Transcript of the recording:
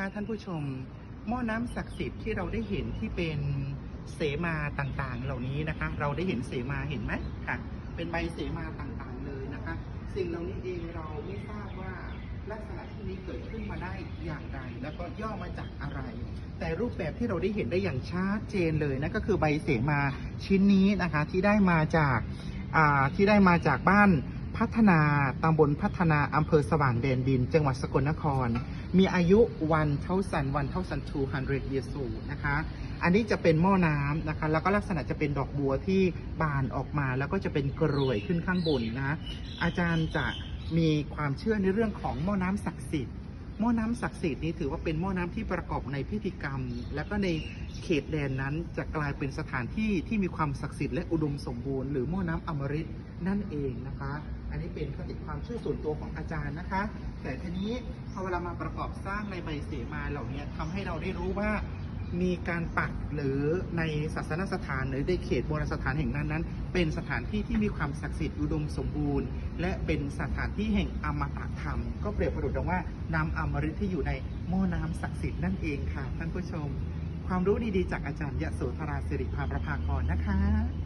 คะท่านผู้ชม หม้อน้ำศักดิ์สิทธิ์ที่เราได้เห็นที่เป็นเสมาต่างๆ เหล่านี้นะคะ เราได้เห็นเสมาเห็นไหมค่ะ เป็นใบเสมาต่างๆเลยนะคะ สิ่งเหล่านี้เองเราไม่ทราบว่าลักษณะที่นี้เกิดขึ้นมาได้อย่างไร แล้วก็ย่อมาจากอะไร แต่รูปแบบที่เราได้เห็นได้อย่างชัดเจนเลยนั่นก็คือใบเสมาชิ้นนี้นะคะที่ได้มาจากที่ได้มาจากบ้าน พัฒนาตำบลพัฒนาอำเภอสว่างแดนดิน จังหวัดสกลนคร มีอายุวันเท่าสันวันเท่าสันทูฮันเรดเยสูนะคะ อันนี้จะเป็นหม้อน้ำนะคะ แล้วก็ลักษณะจะเป็นดอกบัวที่บานออกมา แล้วก็จะเป็นกรวยขึ้นข้างบนนะ อาจารย์จะมีความเชื่อในเรื่องของหม้อน้ำศักดิ์สิทธิ์หม้อน้ำศักดิ์สิทธิ์นี้ถือว่าเป็นหม้อน้ำที่ประกอบในพิธีกรรม และก็ในเขตแดนนั้นจะกลายเป็นสถานที่ที่มีความศักดิ์สิทธิ์และอุดมสมบูรณ์หรือหม้อน้ำอมฤตนั่นเองนะคะ อันนี้เป็นคติความเชื่อส่วนตัวของอาจารย์นะคะ แต่ทีนี้พอเวลามาประกอบสร้างในใบเสมาเหล่านี้ทำให้เราได้รู้ว่ามีการปักหรือในศาสนสถานหรือในเขตโบราณสถานแห่งนั้นนั้น เป็นสถานที่ที่มีความศักดิ์สิทธิ์อุดมสมบูรณ์ และเป็นสถานที่แห่งอมตะธรรม ก็เปรียบประดุจดังว่านำอมฤตที่อยู่ในหม้อน้ำศักดิ์สิทธิ์นั่นเองค่ะท่านผู้ชม ความรู้ดีๆ จากอาจารย์ยะโสธราสิริภาประภากรนะคะ